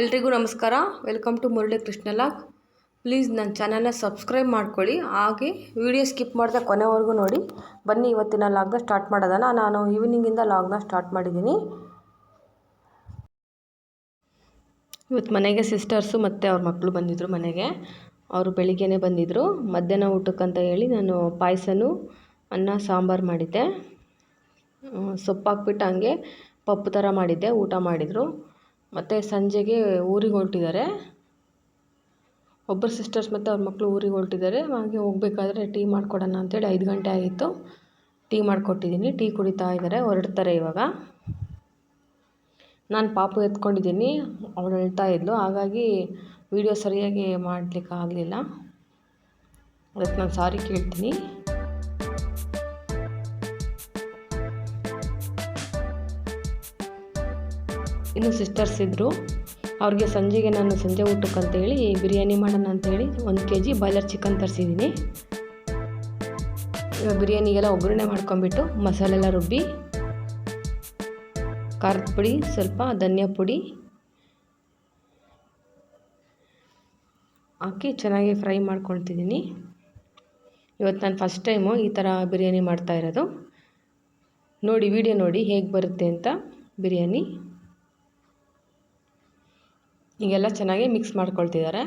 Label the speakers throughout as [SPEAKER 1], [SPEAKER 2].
[SPEAKER 1] ಎಲ್ರಿಗೂ ನಮಸ್ಕಾರ. Welcome to Murali Krishna log please ನನ್ನ ಚಾನಲ್ನ ಸಬ್ಸ್ಕ್ರೈಬ್ ಮಾಡ್ಕೊಳ್ಳಿ. ಹಾಗೆ ವಿಡಿಯೋ ಸ್ಕಿಪ್ ಮಾಡಿದೆ ಕೊನೆವರೆಗೂ ನೋಡಿ. ಬನ್ನಿ ಇವತ್ತಿನ ಲಾಗ್ನ ಸ್ಟಾರ್ಟ್ ಮಾಡೋದನ್ನ. ನಾನು ಈವ್ನಿಂಗಿಂದ ಲಾಗ್ನ ಸ್ಟಾರ್ಟ್ ಮಾಡಿದ್ದೀನಿ. ಇವತ್ತು ಮನೆಗೆ ಸಿಸ್ಟರ್ಸು ಮತ್ತು ಅವ್ರ ಮಕ್ಕಳು ಬಂದಿದ್ದರು ಮನೆಗೆ. ಅವರು ಬೆಳಿಗ್ಗೆನೇ ಬಂದಿದ್ದರು ಮಧ್ಯಾಹ್ನ ಊಟಕ್ಕಂತ ಹೇಳಿ ನಾನು ಪಾಯಸನೂ, ಅನ್ನ, ಸಾಂಬಾರು ಮಾಡಿದ್ದೆ. ಸೊಪ್ಪು ಹಾಕ್ಬಿಟ್ಟು ಹಂಗೆ ಪಪ್ಪು ಥರ ಮಾಡಿದ್ದೆ. ಊಟ ಮಾಡಿದರು. ಮತ್ತು ಸಂಜೆಗೆ ಊರಿಗೆ ಹೊರಟಿದ್ದಾರೆ. ಒಬ್ಬರು ಸಿಸ್ಟರ್ಸ್ ಮತ್ತು ಅವ್ರ ಮಕ್ಕಳು ಊರಿಗೆ ಹೊರಟಿದ್ದಾರೆ. ಹಾಗೆ ಹೋಗ್ಬೇಕಾದ್ರೆ ಟೀ ಮಾಡಿಕೊಡೋಣ ಅಂತೇಳಿ ಐದು ಗಂಟೆ ಆಗಿತ್ತು. ಟೀ ಮಾಡಿಕೊಟ್ಟಿದ್ದೀನಿ. ಟೀ ಕುಡಿತಾ ಇದ್ದಾರೆ. ಹೊರಡ್ತಾರೆ ಇವಾಗ. ನಾನು ಪಾಪು ಎತ್ಕೊಂಡಿದ್ದೀನಿ. ಅವಳು ಹೇಳ್ತಾ ಇದ್ಲು. ಹಾಗಾಗಿ ವಿಡಿಯೋ ಸರಿಯಾಗಿ ಮಾಡಲಿಕ್ಕೆ ಆಗಲಿಲ್ಲ. ಅದಕ್ಕೆ ನಾನು ಸಾರಿ ಕೇಳ್ತೀನಿ. ಇನ್ನು ಸಿಸ್ಟರ್ಸ್ ಇದ್ದರು ಅವ್ರಿಗೆ ಸಂಜೆಗೆ ನಾನು ಸಂಜೆ ಊಟಕ್ಕೆ ಅಂತೇಳಿ ಬಿರಿಯಾನಿ ಮಾಡೋಣ ಅಂತೇಳಿ ಒಂದು ಕೆ ಜಿ ಬಾಯ್ಲರ್ ಚಿಕನ್ ತರಿಸಿದ್ದೀನಿ ಬಿರಿಯಾನಿಗೆಲ್ಲ ಒಗ್ಗರಣೆ ಮಾಡ್ಕೊಂಬಿಟ್ಟು ಮಸಾಲೆ ಎಲ್ಲ ರುಬ್ಬಿ, ಖಾರದ ಪುಡಿ, ಸ್ವಲ್ಪ ಧನಿಯಾ ಪುಡಿ ಹಾಕಿ ಚೆನ್ನಾಗಿ ಫ್ರೈ ಮಾಡ್ಕೊಳ್ತಿದ್ದೀನಿ ಇವತ್ತು ನಾನು ಫಸ್ಟ್ ಟೈಮು ಈ ಥರ ಬಿರಿಯಾನಿ ಮಾಡ್ತಾ ಇರೋದು. ನೋಡಿ ವಿಡಿಯೋ ನೋಡಿ ಹೇಗೆ ಬರುತ್ತೆ ಅಂತ ಬಿರಿಯಾನಿ. ಹೀಗೆಲ್ಲ ಚೆನ್ನಾಗಿ ಮಿಕ್ಸ್ ಮಾಡ್ಕೊಳ್ತಿದ್ದಾರೆ.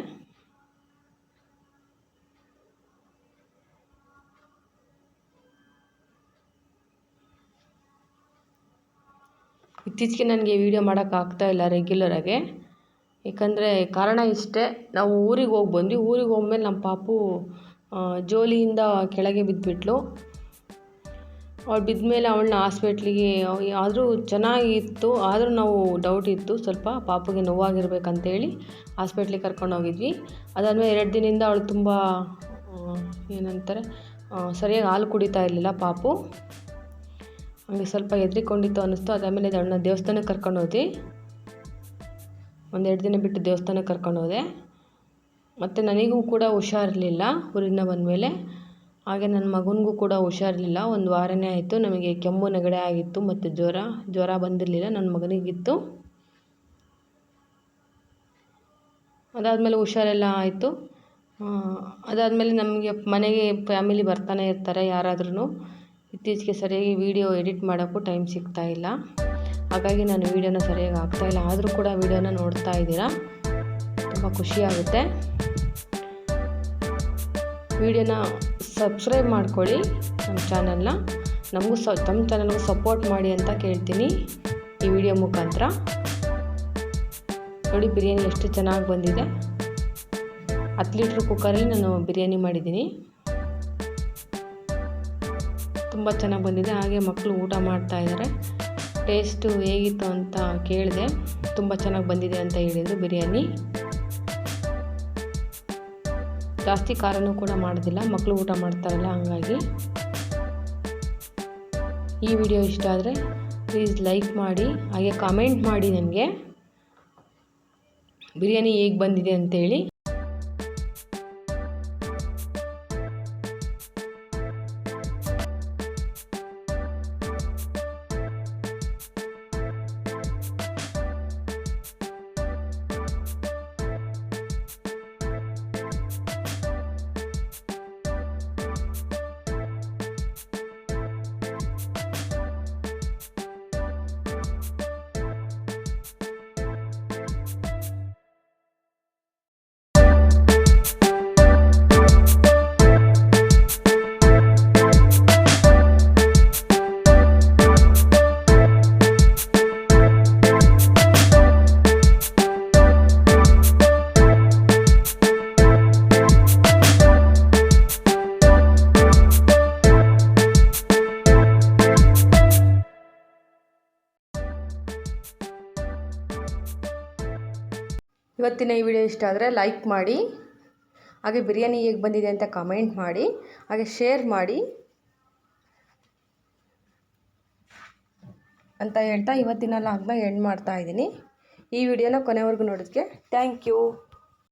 [SPEAKER 1] ಇತ್ತೀಚೆಗೆ ನನಗೆ ವೀಡಿಯೋ ಮಾಡೋಕ್ಕಾಗ್ತಾ ಇಲ್ಲ ರೆಗ್ಯುಲರಾಗಿ ಏಕೆಂದರೆ ಕಾರಣ ಇಷ್ಟೇ, ನಾವು ಊರಿಗೆ ಹೋಗಿ ಬಂದ್ವಿ. ಊರಿಗೆ ಹೋಗ್ಮೇಲೆ ನಮ್ಮ ಪಾಪು ಜೋಲಿಯಿಂದ ಕೆಳಗೆ ಬಿದ್ದುಬಿಟ್ಲು ಅವಳು ಬಿದ್ದ ಮೇಲೆ ಅವಳನ್ನ ಹಾಸ್ಪಿಟ್ಲಿಗೆ ಆದರೂ ಚೆನ್ನಾಗಿತ್ತು, ಆದರೂ ನಾವು ಡೌಟ್ ಇತ್ತು, ಸ್ವಲ್ಪ ಪಾಪುಗೆ ನೋವಾಗಿರ್ಬೇಕಂತೇಳಿ ಹಾಸ್ಪಿಟ್ಲಿಗೆ ಕರ್ಕೊಂಡು ಹೋಗಿದ್ವಿ. ಅದಾದಮೇಲೆ ಎರಡು ದಿನದಿಂದ ಅವಳು ತುಂಬ ಏನಂತಾರೆ ಸರಿಯಾಗಿ ಹಾಲು ಕುಡಿತಾ ಇರಲಿಲ್ಲ ಪಾಪು. ಹಂಗೆ ಸ್ವಲ್ಪ ಹೆದ್ರಿಕೊಂಡಿತ್ತು ಅನ್ನಿಸ್ತು. ಅದಾದಮೇಲೆ ಅವಳನ್ನ ದೇವಸ್ಥಾನಕ್ಕೆ ಕರ್ಕೊಂಡು ಹೋದ್ವಿ. ಒಂದೆರಡು ದಿನ ಬಿಟ್ಟು ದೇವಸ್ಥಾನಕ್ಕೆ ಕರ್ಕೊಂಡು ಹೋದೆ. ಮತ್ತು ನನಗೂ ಕೂಡ ಹುಷಾರಿರಲಿಲ್ಲ ಊರಿಂದ ಬಂದಮೇಲೆ. ಹಾಗೆ ನನ್ನ ಮಗನಿಗೂ ಕೂಡ ಹುಷಾರಿರ್ಲಿಲ್ಲ ಒಂದು ವಾರನೇ ಆಯಿತು, ನಮಗೆ ಕೆಮ್ಮು ನೆಗಡಿ ಆಗಿತ್ತು ಮತ್ತು ಜ್ವರ ಜ್ವರ ಬಂದಿರಲಿಲ್ಲ. ನನ್ನ ಮಗನಿಗಿತ್ತು. ಅದಾದಮೇಲೆ ಹುಷಾರೆಲ್ಲ ಆಯಿತು. ಅದಾದಮೇಲೆ ನಮಗೆ ಮನೆಗೆ ಫ್ಯಾಮಿಲಿ ಬರ್ತಾನೆ ಇರ್ತಾರೆ ಯಾರಾದ್ರೂ ಇತ್ತೀಚೆಗೆ ಸರಿಯಾಗಿ ವೀಡಿಯೋ ಎಡಿಟ್ ಮಾಡೋಕ್ಕೂ ಟೈಮ್ ಸಿಗ್ತಾ ಇಲ್ಲ. ಹಾಗಾಗಿ ನಾನು ವೀಡಿಯೋನ ಸರಿಯಾಗಿ ಆಗ್ತಾಯಿಲ್ಲ ಆದರೂ ಕೂಡ ವೀಡಿಯೋನ ನೋಡ್ತಾ ಇದ್ದೀರಾ? ತುಂಬ ಖುಷಿಯಾಗುತ್ತೆ ವೀಡಿಯೋನ ಸಬ್ಸ್ಕ್ರೈಬ್ ಮಾಡ್ಕೊಳ್ಳಿ ನಮ್ಮ ಚಾನಲ್ನ ನಮಗೂ ಸ, ತಮ್ಮ ಚಾನಲ್ಗೂ ಸಪೋರ್ಟ್ ಮಾಡಿ ಅಂತ ಕೇಳ್ತೀನಿ. ಈ ವಿಡಿಯೋ ಮುಖಾಂತರ. ನೋಡಿ, ಬಿರಿಯಾನಿ ಎಷ್ಟು ಚೆನ್ನಾಗಿ ಬಂದಿದೆ. ಹತ್ತು ಲೀಟ್ರ್ ಕುಕ್ಕರಲ್ಲಿ ನಾನು ಬಿರಿಯಾನಿ ಮಾಡಿದ್ದೀನಿ. ತುಂಬ ಚೆನ್ನಾಗಿ ಬಂದಿದೆ. ಹಾಗೆ ಮಕ್ಕಳು ಊಟ ಮಾಡ್ತಾ ಇದ್ದಾರೆ. ಟೇಸ್ಟು ಹೇಗಿತ್ತು ಅಂತ ಕೇಳಿದೆ. ತುಂಬ ಚೆನ್ನಾಗಿ ಬಂದಿದೆ ಅಂತ ಹೇಳಿದರು ಬಿರಿಯಾನಿ. ಜಾಸ್ತಿ ಖಾರನೂ ಕೂಡ ಮಾಡೋದಿಲ್ಲ. ಮಕ್ಕಳು ಊಟ ಮಾಡ್ತಾರಲ್ಲ, ಹಂಗಾಗಿ. ಈ ವಿಡಿಯೋ ಇಷ್ಟ ಆದರೆ ಪ್ಲೀಸ್ ಲೈಕ್ ಮಾಡಿ, ಹಾಗೆ ಕಾಮೆಂಟ್ ಮಾಡಿ ನನಗೆ ಬಿರಿಯಾನಿ ಹೇಗೆ ಬಂದಿದೆ ಅಂತೇಳಿ. ಇವತ್ತಿನ ಈ ವಿಡಿಯೋ ಇಷ್ಟ ಆದರೆ ಲೈಕ್ ಮಾಡಿ, ಹಾಗೆ ಬಿರಿಯಾನಿ ಹೇಗೆ ಬಂದಿದೆ ಅಂತ ಕಮೆಂಟ್ ಮಾಡಿ, ಹಾಗೆ ಶೇರ್ ಮಾಡಿ ಅಂತ ಹೇಳ್ತಾ ಇವತ್ತಿನ ಲಾಗ್ನ ಎಂಡ್ ಮಾಡ್ತಾ ಇದ್ದೀನಿ. ಈ ವಿಡಿಯೋನ ಕೊನೆವರೆಗೂ ನೋಡೋದಕ್ಕೆ ಥ್ಯಾಂಕ್ ಯು.